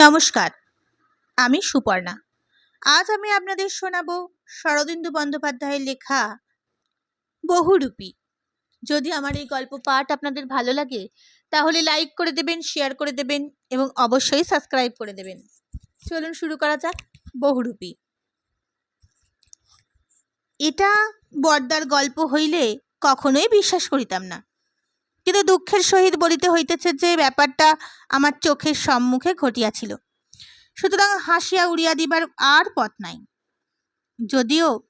নমস্কার, আমি সুপর্ণা। আজ আমি আপনাদের শোনাবো শরদিন্দু বন্দ্যোপাধ্যায়ের লেখা বহুরূপী। যদি আমার এই গল্প পাঠ আপনাদের ভালো লাগে, তাহলে লাইক করে দেবেন শেয়ার করে দেবেন এবং অবশ্যই সাবস্ক্রাইব করে দেবেন। চলুন শুরু করা যাক বহুরূপী। এটা বর্দার গল্প হইলে কখনোই বিশ্বাস করিতাম না। কিন্তু দুঃখের সহিত বলিতে হইতেছে যে ব্যাপারটা আমার চোখের সম্মুখে ঘটিয়াছিল। সুতরাং হাসিয়া উড়িয়া দিবার আর পথ নাই। যদিও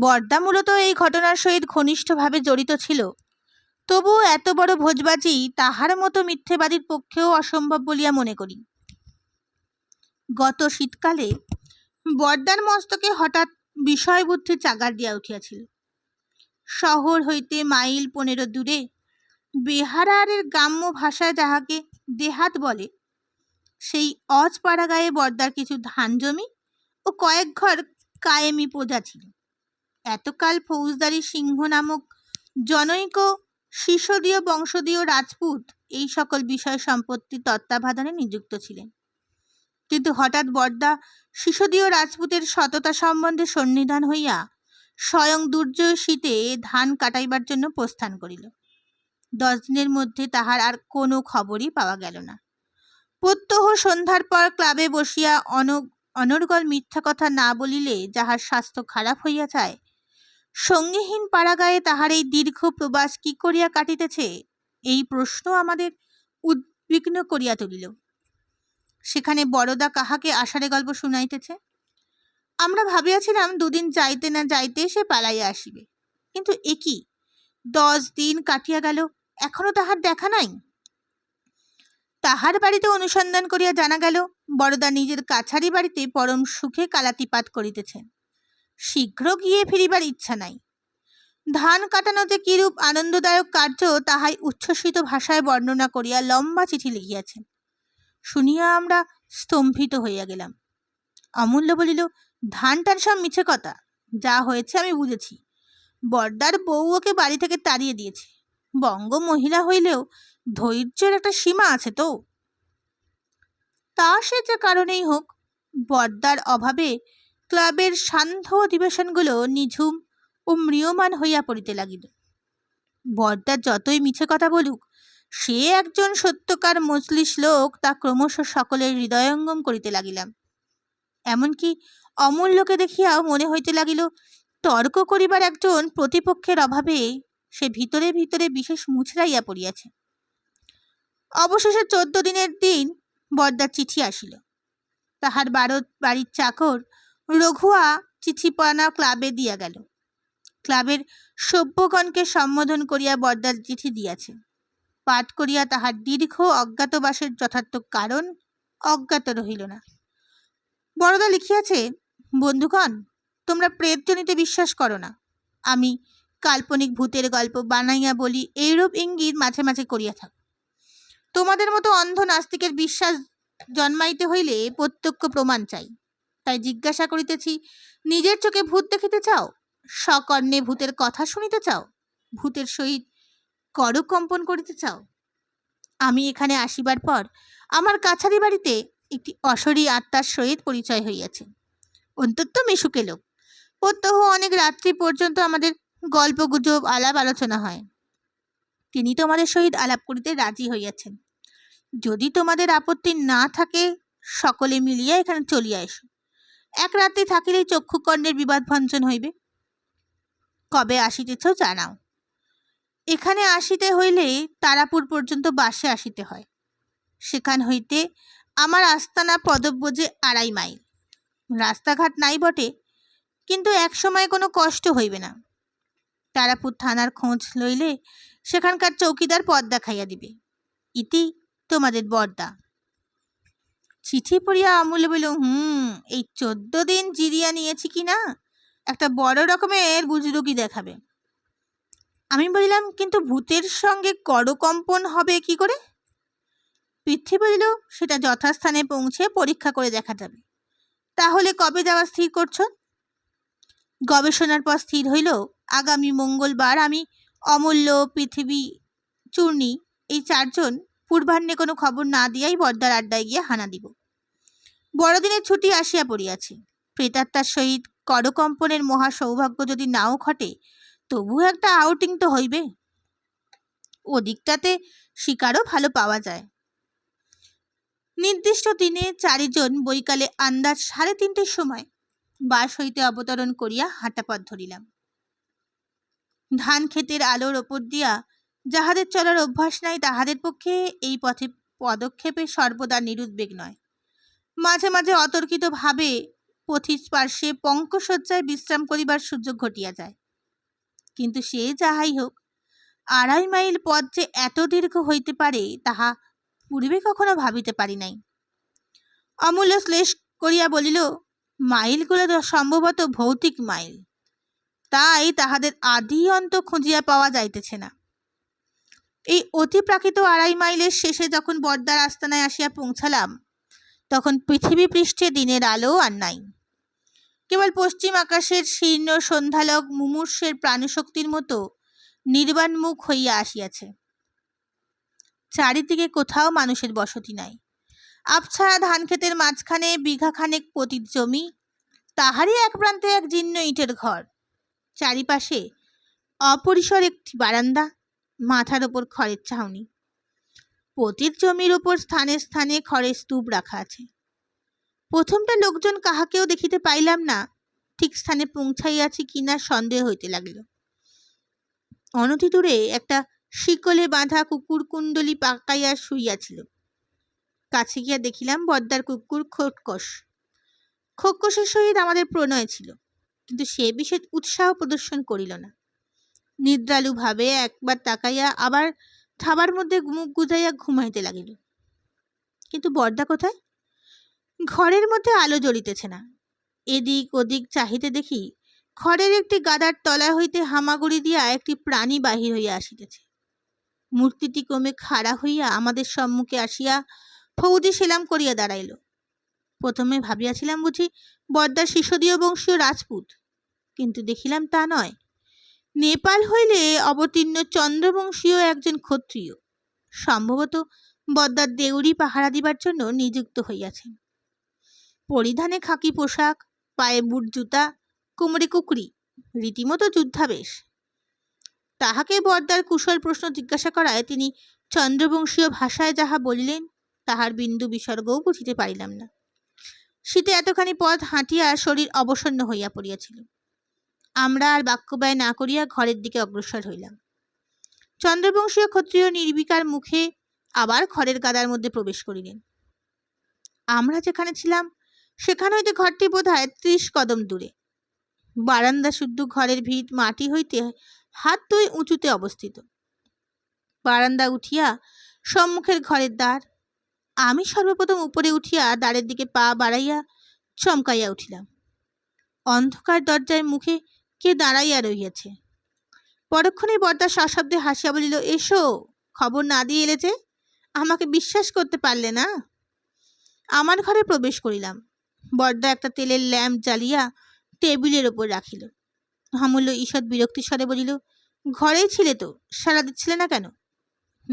বর্দা মূলত এই ঘটনার সহিত ঘনিষ্ঠভাবে জড়িত ছিল, তবুও এত বড় ভোজবাজি তাহার মতো মিথ্যেবাদীর পক্ষেও অসম্ভব বলিয়া মনে করি। গত শীতকালে বর্দার মস্তকে হঠাৎ বিষয়বুদ্ধি চাগার দিয়া উঠিয়াছিল। শহর হইতে মাইল পনেরো দূরে বেহারারের গ্রাম্য ভাষায় যাহাকে দেহাত বলে, সেই অজপাড়া গায়ে বর্দার কিছু ধান জমি ও কয়েক ঘর কায়েমি প্রজা ছিল। এতকাল ফৌজদারি সিংহ নামক জনৈক শিশদীয় বংশদীয় রাজপুত এই সকল বিষয় সম্পত্তি তত্ত্বাবধানে নিযুক্ত ছিলেন। কিন্তু হঠাৎ বর্দা শিশদীয় রাজপুতের সততা সম্বন্ধে সন্নিধান হইয়া স্বয়ং দুর্জয় শীতে ধান কাটাইবার জন্য প্রস্থান করিল। দশ দিনের মধ্যে তাহার আর কোনো খবরই পাওয়া গেল না। প্রত্যহ সন্ধ্যার পর ক্লাবে বসিয়া অন অনর্গল মিথ্যা কথা না বলিলে যাহার স্বাস্থ্য খারাপ হইয়া যায়, সঙ্গীহীন পাড়াগায়ে তাহার এই দীর্ঘ প্রবাস কি করিয়া কাটিতেছে, এই প্রশ্ন আমাদের উদ্বিগ্ন করিয়া তুলিল। সেখানে বড়দা কাহাকে আষাঢ়ে গল্প শুনাইতেছে? আমরা ভাবিয়াছিলাম দুদিন যাইতে না যাইতে সে পালাইয়া আসিবে, কিন্তু এ কি? দশ দিন কাটিয়া গেল এখনও তাহার দেখা নাই? তাহার বাড়িতে অনুসন্ধান করিয়া জানা গেল, বড়দা নিজের কাছারি বাড়িতে পরম সুখে কালাতিপাত করিতেছেন শীঘ্র গিয়ে ফিরিবার ইচ্ছা নাই। ধান কাটানো যে কিরূপ আনন্দদায়ক কার্য, তাহাই উচ্ছ্বসিত ভাষায় বর্ণনা করিয়া লম্বা চিঠি লিখিয়াছেন শুনিয়া আমরা স্তম্ভিত হইয়া গেলাম। অমূল্য বলিল, ধান টান সব মিছে কথা। যা হয়েছে আমি বুঝেছি। বর্দার বউ ওকে বাড়ি থেকে তাড়িয়ে দিয়েছে। বঙ্গ মহিলা হইলেও ধৈর্যের একটা সীমা আছে তো। তা সে যে কারণেই হোক বর্দার অভাবে ক্লাবের সান্ধ্য অধিবেশনগুলো নিঝুম ও ম্রিয়মান হইয়া পড়িতে লাগিল। বর্দার যতই মিছে কথা বলুক, সে একজন সত্যকার মজলিস লোক তা ক্রমশ সকলের হৃদয়ঙ্গম করিতে লাগিলাম। এমনকি অমূল্যকে দেখিয়াও মনে হইতে লাগিল, তর্ক করিবার একজন প্রতিপক্ষের অভাবে সে ভিতরে ভিতরে বিশেষ মুছড়াইয়া পড়িয়াছে। অবশেষে চোদ্দ দিনের দিন বর্দার চিঠি আসিল। তাহার বারো, বাড়ির চাকর রঘুয়া চিঠিপানা ক্লাবে দিয়া গেল। ক্লাবের সভ্যগণকে সম্বোধন করিয়া বর্দার চিঠি দিয়াছে। পাঠ করিয়া তাহার দীর্ঘ অজ্ঞাতবাসের যথার্থ কারণ অজ্ঞাত রহিল না। বড়দা লিখিয়াছে, বন্ধুগণ, তোমরা প্রেতজনিতে বিশ্বাস করো না। আমি কাল্পনিক ভূতের গল্প বানাইয়া বলি, এইরূপ ইঙ্গিত মাঝে মাঝে করিয়া থাক। তোমাদের মতো অন্ধ নাস্তিকের বিশ্বাস জন্মাইতে হইলে প্রত্যক্ষ প্রমাণ চাই। তাই জিজ্ঞাসা করিতেছি, নিজের চোখে ভূত দেখিতে চাও? সকর্ণে ভূতের কথা শুনিতে চাও? ভূতের সহিত করকম্পন করিতে চাও? আমি এখানে আসিবার পর আমার কাছারি বাড়িতে একটি অশরী আত্মার সহিত পরিচয় হইয়াছে। অন্তত মিশুকে লোক। প্রত্যহ অনেক রাত্রি পর্যন্ত আমাদের গল্পগুজব আলাপ আলোচনা হয়। তিনি তোমাদের সহিত আলাপ করিতে রাজি হইয়াছেন। যদি তোমাদের আপত্তি না থাকে, সকলে মিলিয়া এখানে চলিয়া এসো। এক রাত্রি থাকিলেই চক্ষুকর্ণের বিবাদ ভঞ্জন হইবে। কবে আসিতেছ জানাও। এখানে আসিতে হইলে তারাপুর পর্যন্ত বাসে আসিতে হয়। সেখান হইতে আমার আস্তানা পদব্রজে আড়াই মাইল। রাস্তাঘাট নাই বটে, কিন্তু এক সময় কোনো কষ্ট হইবে না। তারাপুর থানার খোঁজ লইলে সেখানকার চৌকিদার পদ দেখাইয়া দিবে। ইতি তোমাদের বর্দা। চিঠি পড়িয়া আমূল্য বলিল, হুম, এই চোদ্দ দিন জিরিয়া নিয়েছি কি না? একটা বড় রকমের বুজরুকি দেখাবে। আমি বলিলাম, কিন্তু ভূতের সঙ্গে করকম্পন হবে কি করে? পৃথ্বী বলিল, সেটা যথাস্থানে পৌঁছে পরীক্ষা করে দেখা যাবে। তাহলে কবে যাওয়া স্থির করছ? গবেষণার পর স্থির হইল, আগামী মঙ্গলবার আমি অমূল্য পৃথিবী চূর্ণী, এই চারজন পূর্বাহ্নে কোনো খবর না দিয়াই বর্দার আড্ডায় গিয়ে হানা দিব। বড়দিনের ছুটি আসিয়া পড়িয়াছে। প্রেতাত্মার সহিত করকম্পনের মহা সৌভাগ্য যদি নাও ঘটে তবু একটা আউটিং তো হইবে। ওদিকটাতে শিকারও ভালো পাওয়া যায়। নির্দিষ্ট দিনে চারিজন বৈকালে আন্দাজ সাড়ে তিনটের সময় বাস হইতে অবতরণ করিয়া হাঁটাপথ ধরিলাম। ধান ক্ষেতের আলোর ওপর দিয়া যাহাদের চলার অভ্যাস নাই, তাহাদের পক্ষে এই পথে পদক্ষেপে সর্বদা নিরুদ্বেগ নয়। মাঝে মাঝে অতর্কিতভাবে পথির পার্শ্বে পঙ্কশয্যায় বিশ্রাম করিবার সুযোগ ঘটিয়া যায়। কিন্তু সে যাহাই হোক, আড়াই মাইল পথ যে এত দীর্ঘ হইতে পারে, তাহা পূর্বে কখনো ভাবিতে পারি নাই। অমূল্য শ্লেষ করিয়া বলিল মাইলগুলো সম্ভবত ভৌতিক মাইল। তাই তাহাদের আদি অন্ত খুঁজিয়া পাওয়া যাইতেছে না। এই অতি প্রাকৃত আড়াই মাইলের শেষে যখন বর্দার আস্তানায় আসিয়া পৌঁছালাম, তখন পৃথিবী পৃষ্ঠে দিনের আলো আর নাই। কেবল পশ্চিম আকাশের শীর্ণ সন্ধ্যালক মুমূর্ষের প্রাণশক্তির মতো নির্বাণমুখ হইয়া আসিয়াছে। চারিদিকে কোথাও মানুষের বসতি নাই। আবছাড়া ধান ক্ষেতের মাঝখানে বিঘাখানেক পতিত জমি। তাহারই এক প্রান্তে এক জীর্ণ ইটের ঘর। চারিপাশে অপরিসর একটি বারান্দা, মাথার ওপর খড়ের ছাউনি। পতিত জমির ওপর স্থানে স্থানে খড়ের স্তূপ রাখা আছে। প্রথমটা লোকজন কাহাকেও দেখিতে পাইলাম না, ঠিক স্থানে পৌঁছাইয়াছি কিনা সন্দেহ হইতে লাগিল। অনতি দূরে একটা শিকলে বাঁধা কুকুর কুণ্ডলি পাকাইয়া শুইয়াছিল। কাছে গিয়া দেখিলাম বদ্দার কুকুর খোটকস খোকসের সহিত আমাদের প্রণয় ছিল, কিন্তু সে বিষয়ে উৎসাহ প্রদর্শন করিল না। নিদ্রালুভাবে একবার তাকাইয়া আবার থাবার মধ্যে মুখ গুজাইয়া ঘুমাইতে লাগিল। কিন্তু বর্দা কোথায়? ঘরের মধ্যে আলো জ্বলিতেছে না। এদিক ওদিক চাহিতে দেখি খড়ের একটি গাদার তলা হইতে হামাগুড়ি দিয়া একটি প্রাণী বাহির হইয়া আসিতেছে। মূর্তিটি ক্রমে খাড়া হইয়া আমাদের সম্মুখে আসিয়া ফৌদি সেলাম করিয়া দাঁড়াইল। প্রথমে ভাবিয়াছিলাম বুঝি বর্দার শিশুদীয় বংশীয় রাজপুত, কিন্তু দেখিলাম তা নয়। নেপাল হইলে অবতীর্ণ চন্দ্রবংশীয় একজন ক্ষত্রিয়, সম্ভবত বদ্দার দেউরি পাহারা দিবার জন্য নিযুক্ত হইয়াছেন। পরিধানে খাকি পোশাক, পায়ে বুট জুতা কোমরে কুকরি রীতিমতো যুদ্ধাবেশ। তাহাকে বর্দার কুশল প্রশ্ন জিজ্ঞাসা করায় তিনি চন্দ্রবংশীয় ভাষায় যাহা বলিলেন তাহার বিন্দু বিসর্গও বুঝিতে পারিলাম না। শীতে এতখানি পথ হাঁটিয়া শরীর অবসন্ন হইয়া পড়িয়াছিল। আমরা আর বাক্যব্যয় না করিয়া ঘরের দিকে অগ্রসর হইলাম। চন্দ্রবংশীয় ক্ষত্রিয় নির্বিকার মুখে আবার খড়ের গাদার মধ্যে প্রবেশ করিলেন। আমরা যেখানে ছিলাম সেখানে হইতে ঘরটি বোধ হয় ত্রিশ কদম দূরে। বারান্দা শুদ্ধ ঘরের ভিত মাটি হইতে হাত দুই উঁচুতে অবস্থিত। বারান্দা উঠিয়া সম্মুখের ঘরের দ্বার আমি সর্বপ্রথম উপরে উঠিয়া দ্বারের দিকে পা বাড়াইয়া চমকাইয়া উঠিলাম। অন্ধকার দরজায় মুখে কে দাঁড়াইয়া রহিয়াছে? পরক্ষণে বর্দা সশব্দে হাসিয়া বলিল, এসো, খবর না দিয়ে এলে যে আমাকে বিশ্বাস করতে পারলে না? আমার ঘরে প্রবেশ করিলাম। বর্দা একটা তেলের ল্যাম্প জ্বালিয়া টেবিলের ওপর রাখিল। অমূল্য ঈষৎ বিরক্তি স্বরে বলিল, ঘরেই ছিলে তো, সারা দিচ্ছিলে না কেন?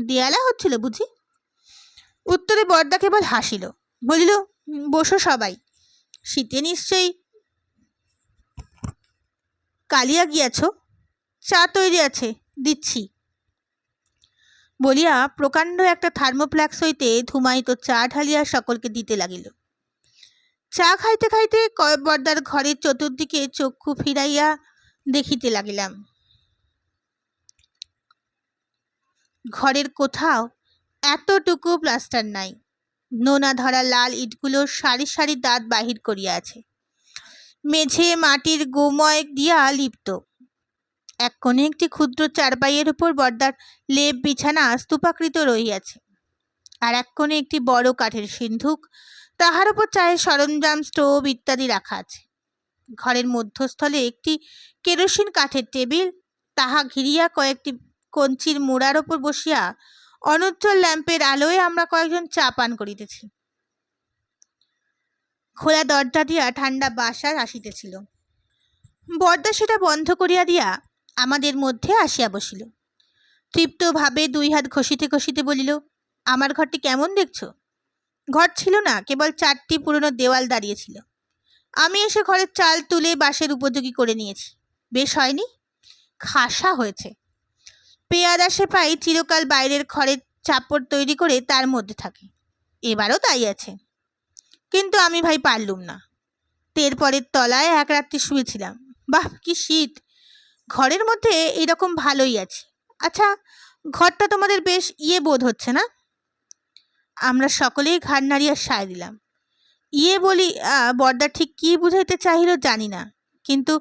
দেয়ালা হচ্ছিল বুঝি? উত্তরে বর্দা কেবল হাসিল, বলিল বসো সবাই। শীতে নিশ্চয়ই কালিয়া গিয়াছ, চা তৈরি আছে, দিচ্ছি। বলিয়া প্রকাণ্ড একটা থার্মোপ্ল্যাক্স হইতে ধুমায়িত চা ঢালিয়া সকলকে দিতে লাগিল। চা খাইতে খাইতে কয়েকবর্দার ঘরের চতুর্দিকে চক্ষু ফিরাইয়া দেখিতে লাগিলাম। ঘরের কোথাও এতটুকু প্লাস্টার নাই। নোনা ধরা লাল ইটগুলো সারি সারি দাঁত বাহির করিয়া আছে মেঝে মাটির গোময় দিয়া লিপ্ত। এক কোণে একটি ক্ষুদ্র চারপাইয়ের উপর বর্দার লেপ বিছানা স্তূপাকৃত রহিয়াছে। আর এক কোণে একটি বড় কাঠের সিন্ধুক, তাহার উপর চায়ের সরঞ্জাম, স্টোভ ইত্যাদি রাখা আছে। ঘরের মধ্যস্থলে একটি কেরোসিন কাঠের টেবিল, তাহা ঘিরিয়া কয়েকটি কঞ্চির মোড়ার ওপর বসিয়া অনুজ্জ্বল ল্যাম্পের আলোয় আমরা কয়েকজন চা পান করিতেছি। খোলা দরজা দিয়া ঠান্ডা বাসার আসিতেছিল। বর্দা সেটা বন্ধ করিয়া দিয়া আমাদের মধ্যে আসিয়া বসিল। তৃপ্তভাবে দুই হাত ঘষিতে ঘষিতে বলিল, আমার ঘরটি কেমন দেখছ? ঘর ছিল না, কেবল চারটি পুরনো দেওয়াল দাঁড়িয়েছিল আমি এসে ঘরের চাল তুলে বাঁশের উপযোগী করে নিয়েছি। বেশ হয়নি? খাসা হয়েছে। পেয়াদা সেপাই চিরকাল বাইরের খড়ের চাপড় তৈরি করে তার মধ্যে থাকে। এবারও তাই আছে। কিন্তু আমি ভাই পারলুম না। তের পরের তলায় এক রাত্রি শুয়েছিলাম। বাহ, কি শীত! ঘরের মধ্যে এরকম ভালোই আছে। আচ্ছা ঘরটা তোমাদের বেশ ইয়ে বোধ হচ্ছে না? আমরা সকলেই ঘাড় নাড়িয়া সায় দিলাম। ইয়ে বলি বর্দা ঠিক কী বুঝাইতে চাহিল জানি না। কিন্তু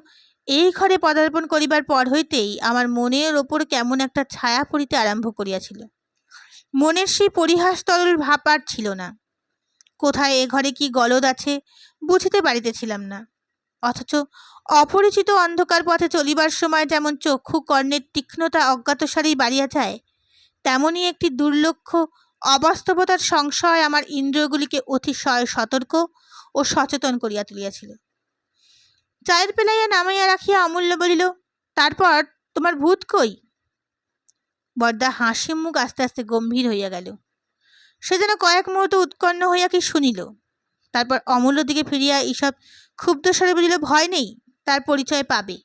এই ঘরে পদার্পণ করিবার পর হইতেই আমার মনের ওপর কেমন একটা ছায়া পড়িতে আরম্ভ করিয়াছিল। মনের সেই পরিহাস তরল ভাব আর ছিল না। কোথায় এ ঘরে কি গলদ আছে বুঝিতে পারিতেছিলাম না। অথচ অপরিচিত অন্ধকার পথে চলিবার সময় যেমন চক্ষু কর্ণের তীক্ষ্ণতা অজ্ঞাতসারেই বাড়িয়া যায় তেমনই একটি দুর্লক্ষ অবাস্তবতার সংশয় আমার ইন্দ্রিয়গুলিকে অতিশয় সতর্ক ও সচেতন করিয়া তুলিয়াছিল। চায়ের পেলাইয়া নামাইয়া রাখিয়া অমূল্য বলিল, তারপর তোমার ভূত কই? বরদা হাসি মুখ আস্তে আস্তে গম্ভীর হইয়া গেল। সে যেন কয়েক মুহূর্ত উৎকণ্ঠ হইয়া কি শুনিল। তারপর অমূল্য দিকে ফিরিয়া এইসব ক্ষুব্ধ স্বরে বলিল, ভয় নেই, তার পরিচয় পাবে।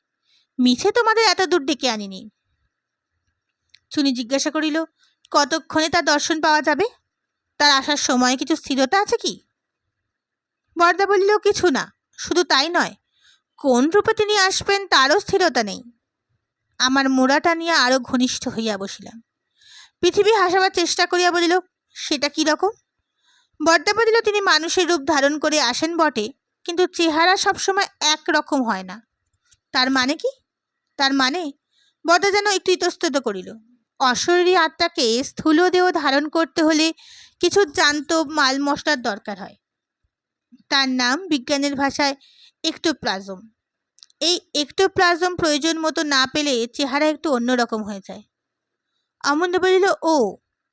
মিছে তোমাদের এত দূর ডেকে আনিনি। চুনি জিজ্ঞাসা করিল, কতক্ষণে তার দর্শন পাওয়া যাবে? তার আসার সময় কিছু স্থিরতা আছে কি? বরদা বলিল, কিছু না, শুধু তাই নয় কোন রূপে তিনি আসবেন তারও স্থিরতা নেই। আমার মোড়াটা নিয়ে আরও ঘনিষ্ঠ হইয়া বসিলাম। পৃথিবী হাসাবার চেষ্টা করিয়া বলিল, সেটা কি রকম? বরদা বলিল, তিনি মানুষের রূপ ধারণ করে আসেন বটে, কিন্তু চেহারা সবসময় একরকম হয় না। তার মানে কি? তার মানে বর্দা যেন একটু ইতস্তত করিল। অশরীরী আত্মাকে স্থূল দেহ ধারণ করতে হলে কিছু জান্ত মাল মশলার দরকার হয়। তার নাম বিজ্ঞানের ভাষায় একটু একটোপ্লাজম। এই একটোপ্লাজম প্রয়োজন মতো না পেলে চেহারা একটু অন্যরকম হয়ে যায়। অমূল্য বলিল ও,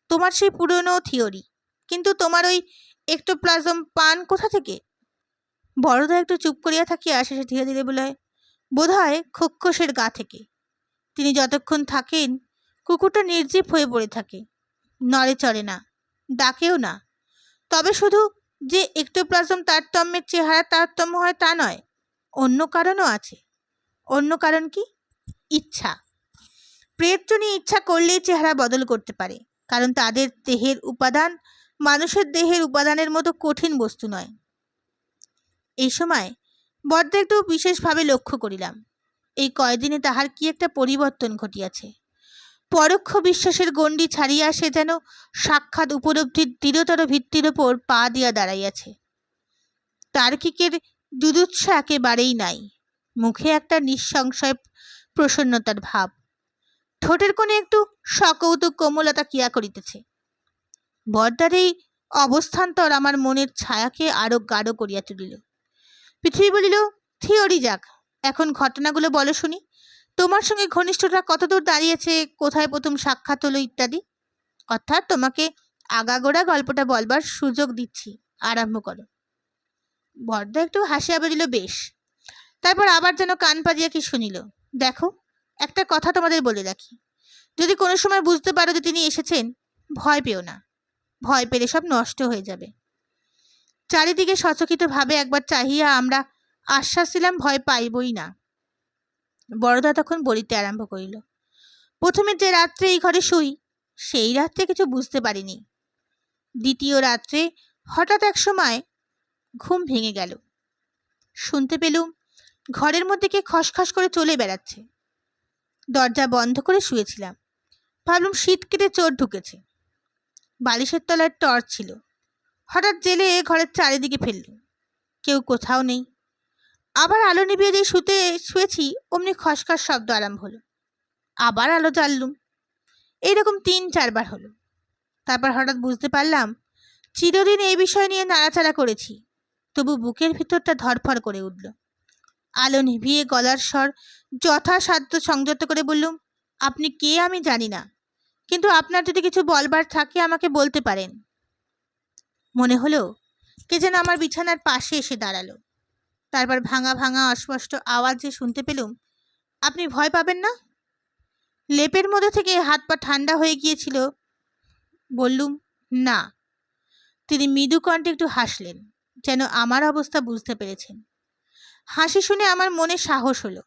তোমার সেই পুরনো থিওরি কিন্তু তোমার ওই একটোপ্লাজম পান কোথা থেকে? বড়দা একটু চুপ করিয়া থাকিয়া শেষে ধীরে ধীরে বলে বোধ হয় খক্ষসের গা থেকে। তিনি যতক্ষণ থাকেন, কুকুরটা নির্জীব হয়ে পড়ে থাকে। নড়ে চড়ে না, ডাকেও না। তবে শুধু যে একটোপ্লাজম তারতম্যের চেহারা তারতম্য হয় তা নয় অন্য কারণও আছে। অন্য কারণ কি? ইচ্ছা। প্রেতজনী ইচ্ছা করলেই চেহারা বদল করতে পারে, কারণ তাদের দেহের উপাদান মানুষের দেহের উপাদানের মতো কঠিন বস্তু নয়। এই সময় বড্ড একটু বিশেষভাবে লক্ষ্য করিলাম। এই কয়দিনে তাহার কি একটা পরিবর্তন ঘটিয়াছে। পরোক্ষ বিশ্বাসের গণ্ডি ছাড়িয়া সে যেন সাক্ষাৎ উপলব্ধির দৃঢ়তর ভিত্তির ওপর পা দিয়া দাঁড়াইয়াছে। তার্কিকের দুদুৎসা একেবারেই নাই। মুখে একটা নিঃসংশয় প্রসন্নতার ভাব। ঠোঁটের কোণে একটু সকৌতুক কোমলতা কিয়া করিতেছে। বরদার এই অবস্থান্তর আমার মনের ছায়াকে আরও গাঢ় করিয়া তুলিল। পৃথিবী বলিল, থিওরি যাক, এখন ঘটনাগুলো বলো শুনি। তোমার সঙ্গে ঘনিষ্ঠতা কতদূর দাঁড়িয়েছে, কোথায় প্রথম সাক্ষাৎ হলো ইত্যাদি? অর্থাৎ তোমাকে আগাগোড়া গল্পটা বলবার সুযোগ দিচ্ছি। আরম্ভ করো। বরদা একটু হাসিয়া বলিল বেশ। তারপর আবার যেন কান পাজিয়া কি শুনিল, দেখো, একটা কথা তোমাদের বলে রাখি। যদি কোনো সময় বুঝতে পারো যে তিনি এসেছেন, ভয় পেও না। ভয় পেলে সব নষ্ট হয়ে যাবে। চারিদিকে সচকিতভাবে একবার চাহিয়া আমরা আশ্বাস দিলাম, ভয় পাইবই না। বড়দা তখন বলিতে আরম্ভ করিল, প্রথমে যে রাত্রে এই ঘরে শুই, সেই রাত্রে কিছু বুঝতে পারিনি। দ্বিতীয় রাত্রে হঠাৎ এক সময় ঘুম ভেঙে গেল। শুনতে পেলুম ঘরের মধ্যে কে খসখস করে চলে বেড়াচ্ছে। দরজা বন্ধ করে শুয়েছিলাম। ভাবলুম শীত কেটে চোর ঢুকেছে। বালিশের তলায় টর্চ ছিল। হঠাৎ জেলে ঘরের চারিদিকে ফেলল কেউ কোথাও নেই। আবার আলো নিভিয়ে দিয়ে শুতে শুয়েছি, অমনি খসখস শব্দ আরম্ভ হলো। আবার আলো জ্বাললুম। এইরকম তিন চারবার হলো। তারপর হঠাৎ বুঝতে পারলাম, চিরদিন এই বিষয় নিয়ে নাড়াচাড়া করেছি। তবু বুকের ভিতরটা ধরফর করে উঠল। আলো নিভিয়ে গলার স্বর যথাসাধ্য সংযত করে বললুম আপনি কে আমি জানি না। কিন্তু আপনার যদি কিছু বলবার থাকে, আমাকে বলতে পারেন। মনে হলো কে যেন আমার বিছানার পাশে এসে দাঁড়াল। তারপর ভাঙা ভাঙা অস্পষ্ট আওয়াজে শুনতে পেলুম, আপনি ভয় পাবেন না? লেপের মধ্যে থেকে হাত পা ঠান্ডা হয়ে গিয়েছিল। বললুম, না। তিনি মৃদু কণ্ঠে একটু হাসলেন। যেন আমার অবস্থা বুঝতে পেরেছেন। হাসি শুনে আমার মনে সাহস হলো।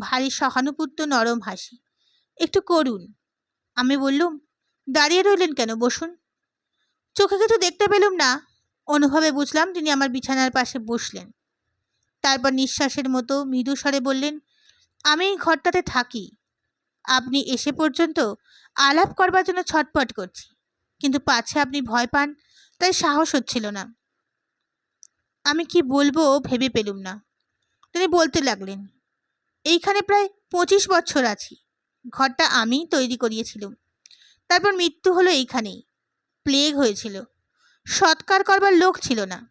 ভারী সহানুভূত্য নরম হাসি। একটু করুন। আমি বললুম, দাঁড়িয়ে রইলেন কেন? বসুন। চোখে কিছু দেখতে পেলুম না। অনুভবে বুঝলাম তিনি আমার বিছানার পাশে বসলেন। তারপর নিঃশ্বাসের মতো মৃদু স্বরে বললেন, আমি এই ঘরটাতে থাকি। আপনি এসে পর্যন্ত আলাপ করবার জন্য ছটপট করছি। কিন্তু পাছে আপনি ভয় পান, তাই সাহস হচ্ছিল না। আমি কি বলব ভেবে পেলুম না। তিনি বলতে লাগলেন, এইখানে প্রায় পঁচিশ বছর আছি। ঘরটা আমি তৈরি করিয়েছিলাম। তারপর মৃত্যু হলো এইখানেই। প্লেগ হয়েছিল। সৎকার করবার লোক ছিল না।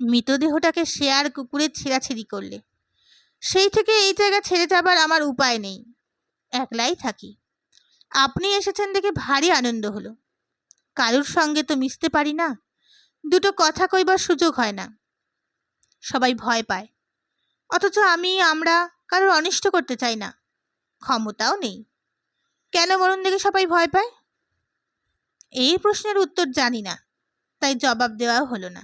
মৃতদেহটাকে শেয়ার কুকুরের ছেঁড়াছেড়ি করলে। সেই থেকে এই জায়গা ছেড়ে যাবার আমার উপায় নেই। একলাই থাকি। আপনি এসেছেন দেখে ভারী আনন্দ হলো। কারুর সঙ্গে তো মিশতে পারি না। দুটো কথা কইবার সুযোগ হয় না। সবাই ভয় পায়। অথচ আমি, আমরা কারোর অনিষ্ট করতে চাই না। ক্ষমতাও নেই। কেন মরণ দেখে সবাই ভয় পায়? এই প্রশ্নের উত্তর জানি না, তাই জবাব দেওয়াও হলো না।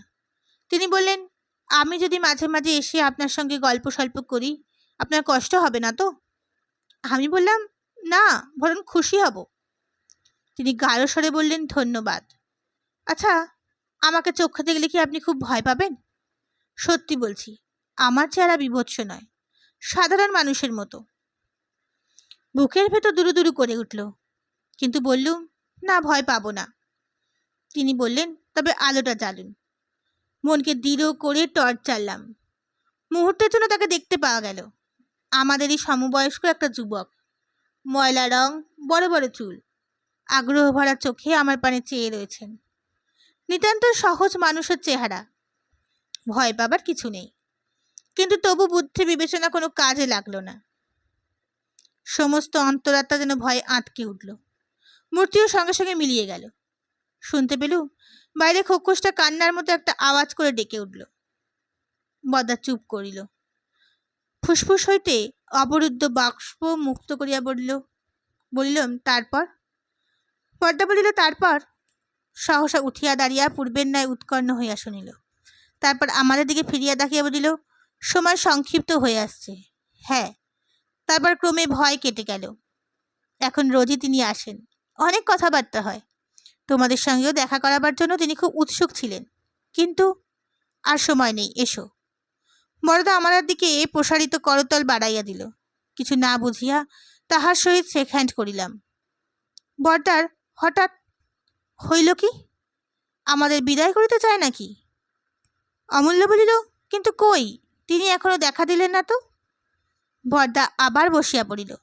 তিনি বললেন, আমি যদি মাঝে মাঝে এসে আপনার সঙ্গে গল্প সল্প করি, আপনার কষ্ট হবে না তো? আমি বললাম, না, বরং খুশি হব। তিনি গাঢ় স্বরে বললেন, ধন্যবাদ। আচ্ছা আমাকে চোখ গেলে কি আপনি খুব ভয় পাবেন? সত্যি বলছি, আমার চেহারা বিভৎস নয়, সাধারণ মানুষের মতো। বুকের ভেতর দুরু দুরু করে উঠল, কিন্তু বললুম, না, ভয় পাবো না। তিনি বললেন, তবে আলোটা জ্বালুন। মনকে দৃঢ় করে টর্চ চাললাম। মুহূর্তের জন্য তাকে দেখতে পাওয়া গেল, আমাদেরই সমবয়স্ক একটা যুবক। ময়লা রং, বড় বড় চুল, আগ্রহ ভরা চোখে আমার পানে চেয়ে রয়েছেন। নিতান্ত সহজ মানুষের চেহারা ভয় পাবার কিছু নেই। কিন্তু তবু বুদ্ধি বিবেচনা কোনো কাজে লাগল না। সমস্ত অন্তরাত্মা যেন ভয়ে আটকে উঠল। মূর্তিও সঙ্গে সঙ্গে মিলিয়ে গেল। শুনতে পেলুম বাইরে খোকসটা কান্নার মতো একটা আওয়াজ করে ডেকে উঠল। বদা চুপ করিল। ফুসফুস হইতে অবরুদ্ধ বাক্স মুক্ত করিয়া বলিল বলিলাম তারপর? পর্দা বলিল, তারপর? সহসা উঠিয়া দাঁড়িয়া পূর্বের ন্যায় উৎকর্ণ হইয়া শুনিল। তারপর আমাদের দিকে ফিরিয়া দেখিয়া বলিল, সময় সংক্ষিপ্ত হয়ে আসছে। হ্যাঁ। তারপর ক্রমে ভয় কেটে গেল। এখন রোজই তিনি আসেন। অনেক কথাবার্তা হয়। তোমাদের সঙ্গেও দেখা করাবার জন্য তিনি খুব উৎসুক ছিলেন। কিন্তু আর সময় নেই, এসো। বড়দা আমাদের দিকে প্রসারিত করতল বাড়াইয়া দিল। কিছু না বুঝিয়া তাহার সহিত শেক হ্যান্ড করিলাম। বর্দার, হঠাৎ হইল কি? আমাদের বিদায় করিতে চায় নাকি? অমূল্য বলিল, কিন্তু কই? তিনি এখনও দেখা দিলেন না তো? বর্দা আবার বসিয়া পড়িল।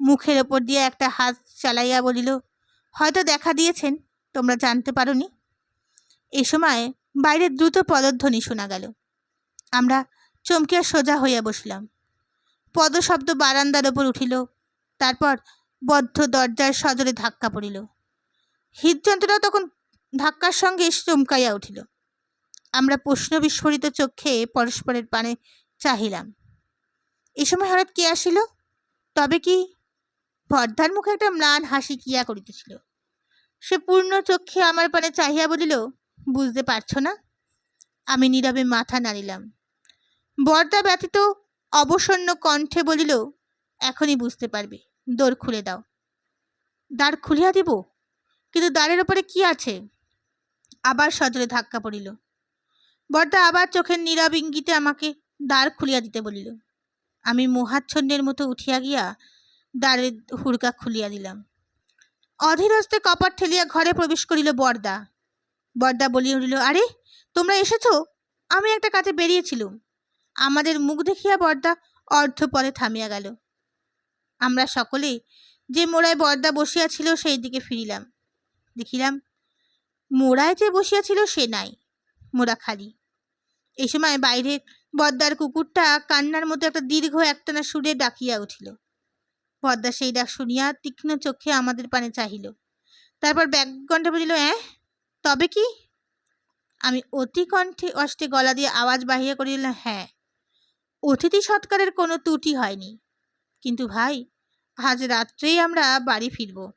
মুখের ওপর দিয়ে একটা হাত চালাইয়া বলিল, হয়তো দেখা দিয়েছেন, তোমরা জানতে পারোনি? এ সময় বাইরে দ্রুত পদধ্বনি শোনা গেল। আমরা চমকিয়া সোজা হইয়া বসলাম। পদশব্দ বারান্দার ওপর উঠিল, তারপর বদ্ধ দরজার সজরে ধাক্কা পড়িল। হৃদযন্ত্রটা তখন ধাক্কার সঙ্গে চমকাইয়া উঠিল। আমরা প্রশ্ন বিস্ফোরিত চক্ষে পরস্পরের পানে চাহিলাম। এ সময় হঠাৎ কে আসিল? তবে কি? বর্ধার মুখে একটা ম্লান হাসি কিয়া করিতেছিল। সে পূর্ণ চক্ষে আমার পানে চাহিয়া বলিল, বুঝতে পারছ না? আমি নীরবে মাথা নাড়িলাম। বর্দা ব্যতীত অবসন্ন কণ্ঠে বলিল, এখনই বুঝতে পারবে। দোর খুলে দাও। দ্বার খুলিয়া দিব? কিন্তু দ্বারের ওপরে কি আছে? আবার সজরে ধাক্কা পড়িল। বর্দা আবার চোখের নীরব ইঙ্গিতে আমাকে দ্বার খুলিয়া দিতে বলিল। আমি মোহাচ্ছন্নের মতো উঠিয়া গিয়া দ্বারের হুড়কা খুলিয়া দিলাম। অধীরস্তে কপাট ঠেলিয়া ঘরে প্রবেশ করিল বর্দা। বর্দা বলিয়া উঠিল, আরে, তোমরা এসেছ? আমি একটা কাজে বেরিয়েছিলুম। আমাদের মুখ দেখিয়া বর্দা অর্ধপরে থামিয়া গেল। আমরা সকলে যে মোড়ায় বর্দা বসিয়াছিল সেই দিকে ফিরিলাম। দেখিলাম, মোড়ায় যে বসিয়াছিল সে নাই, মোড়া খালি। এই সময় বাইরে বদ্দার কুকুরটা কান্নার মতো একটা দীর্ঘ একটানা সুরে ডাকিয়া উঠিল। পদ্মা সেই ডাক শুনিয়া তীক্ষ্ণ চোখে আমাদের পানে চাহিল। তারপর ব্যাককণ্ঠে বলিল, অ্যাঁ, তবে কি? আমি অতি কণ্ঠে অষ্টে গলা দিয়ে আওয়াজ বাহিয়া করিলাম হ্যাঁ অতিথি সৎকারের কোনো ত্রুটি হয়নি। কিন্তু ভাই, আজ রাত্রেই আমরা বাড়ি ফিরব।